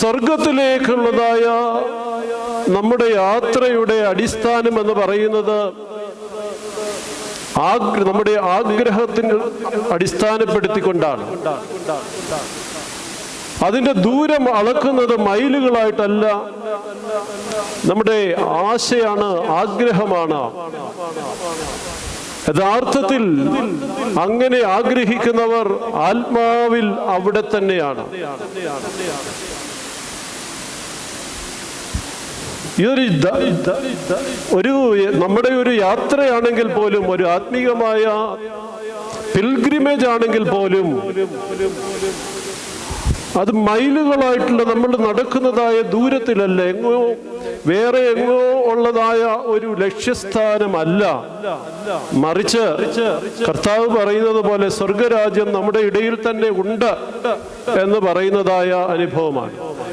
സ്വർഗത്തിലേക്കുള്ളതായ നമ്മുടെ യാത്രയുടെ അടിസ്ഥാനം എന്ന് പറയുന്നത് നമ്മുടെ ആഗ്രഹത്തിന് അടിസ്ഥാനപ്പെടുത്തിക്കൊണ്ടാണ്. അതിന്റെ ദൂരം അളക്കുന്നത് മൈലുകളായിട്ടല്ല നമ്മുടെ ആശയാണ് ആഗ്രഹമാണ്. യഥാർത്ഥത്തിൽ അങ്ങനെ ആഗ്രഹിക്കുന്നവർ ആത്മാവിൽ അവിടെ തന്നെയാണ്. ഇതൊരു ഒരു നമ്മുടെ ഒരു യാത്രയാണെങ്കിൽ പോലും ഒരു ആത്മീകമായ പിൽഗ്രിമേജ് ആണെങ്കിൽ പോലും അത് മൈലുകളായിട്ടുള്ള നമ്മൾ നടക്കുന്നതായ ദൂരത്തിലല്ല എങ്ങോ വേറെ എങ്ങോ ഉള്ളതായ ഒരു ലക്ഷ്യസ്ഥാനമല്ല. മറിച്ച് കർത്താവ് പറയുന്നത് പോലെ സ്വർഗരാജ്യം നമ്മുടെ ഇടയിൽ തന്നെ ഉണ്ട് എന്ന് പറയുന്നതായ അനുഭവമാണ്.